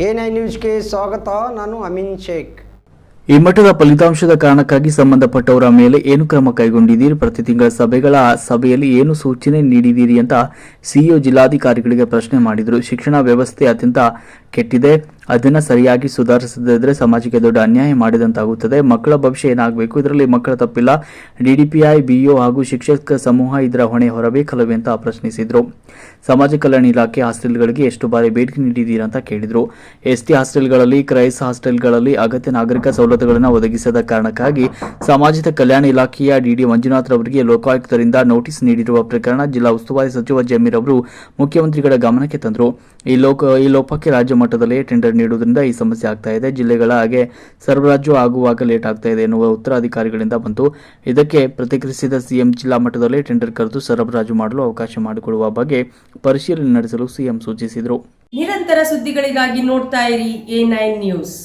Nine ನ್ಯೂಸ್ಗೆ ಸ್ವಾಗತ, ನಾನು ಅಮೀನ್ ಶೇಖ್. ಈ ಮಠದ ಫಲಿತಾಂಶದ ಕಾರಣಕ್ಕಾಗಿ ಸಂಬಂಧಪಟ್ಟವರ ಮೇಲೆ ಏನು ಕ್ರಮ ಕೈಗೊಂಡಿದ್ದೀರಿ? ಪ್ರತಿ ತಿಂಗಳ ಸಭೆಗಳ ಸಭೆಯಲ್ಲಿ ಏನು ಸೂಚನೆ ನೀಡಿದ್ದೀರಿ ಅಂತ ಸಿಇಒ ಜಿಲ್ಲಾಧಿಕಾರಿಗಳಿಗೆ ಪ್ರಶ್ನೆ ಮಾಡಿದರು. ಶಿಕ್ಷಣ ವ್ಯವಸ್ಥೆ ಅತ್ಯಂತ ಕೆಟ್ಟಿದೆ, ಅದನ್ನ ಸರಿಯಾಗಿ ಸುಧಾರಿಸದಿದ್ರೆ ಸಮಾಜಕ್ಕೆ ದೊಡ್ಡ ಅನ್ಯಾಯ ಮಾಡಿದಂತಾಗುತ್ತದೆ. ಮಕ್ಕಳ ಭವಿಷ್ಯ ಏನಾಗಬೇಕು? ಇದರಲ್ಲಿ ಮಕ್ಕಳ ತಪ್ಪಿಲ್ಲ. ಡಿಡಿಪಿಐ ಬಿಇಒ ಹಾಗೂ ಶಿಕ್ಷಕ ಸಮೂಹ ಇದರ ಹೊಣೆ ಹೊರಬೇಕಲ್ಲವೇ ಅಂತ ಪ್ರಶ್ನಿಸಿದ್ರು. ಸಮಾಜ ಕಲ್ಯಾಣ ಇಲಾಖೆ ಹಾಸ್ಟೆಲ್ಗಳಿಗೆ ಎಷ್ಟು ಬಾರಿ ಬೇಡಿಕೆ ನೀಡಿದ್ದೀರಾ ಅಂತ ಕೇಳಿದ್ರು. ಎಸ್ಟಿ ಹಾಸ್ಟೆಲ್ಗಳಲ್ಲಿ, ಕ್ರೈಸ್ ಹಾಸ್ಟೆಲ್ಗಳಲ್ಲಿ ಅಗತ್ಯ ನಾಗರಿಕ ಸವಲತ್ತುಗಳನ್ನು ಒದಗಿಸದ ಕಾರಣಕ್ಕಾಗಿ ಸಮಾಜದ ಕಲ್ಯಾಣ ಇಲಾಖೆಯ ಡಿಡಿ ಮಂಜುನಾಥ್ ರವರಿಗೆ ಲೋಕಾಯುಕ್ತರಿಂದ ನೋಟಿಸ್ ನೀಡಿರುವ ಪ್ರಕರಣ ಜಿಲ್ಲಾ ಉಸ್ತುವಾರಿ ಸಚಿವ ಜಮೀರ್ ಅವರು ಮುಖ್ಯಮಂತ್ರಿಗಳ ಗಮನಕ್ಕೆ ತಂದರು. ಈ ಲೋಕ, ಈ ಲೋಪಕ್ಕೆ ರಾಜ್ಯ ಮಟ್ಟದಲ್ಲೇ ಟೆಂಡರ್ ನೀಡುವುದರಿಂದ ಈ ಸಮಸ್ಯೆ ಆಗ್ತಾ ಇದೆ. ಜಿಲ್ಲೆಗಳ ಹಾಗೆ ಸರಬರಾಜು ಆಗುವಾಗ ಲೇಟ್ ಆಗ್ತಾ ಇದೆ ಎನ್ನುವ ಉತ್ತರ ಅಧಿಕಾರಿಗಳಿಂದ ಬಂತು ಇದಕ್ಕೆ ಪ್ರತಿಕ್ರಿಯಿಸಿದ ಸಿಎಂ ಜಿಲ್ಲಾ ಮಟ್ಟದಲ್ಲಿ ಟೆಂಡರ್ ಕರೆದು ಸರಬರಾಜು ಮಾಡಲು ಅವಕಾಶ ಮಾಡಿಕೊಡುವ ಬಗ್ಗೆ ಪರಿಶೀಲನೆ ನಡೆಸಲು ಸಿಎಂ ಸೂಚಿಸಿದರು. ನಿರಂತರ ಸುದ್ದಿಗಳಿಗಾಗಿ ನೋಡ್ತಾ ಇರಿ ಎ ನ್ಯೂಸ್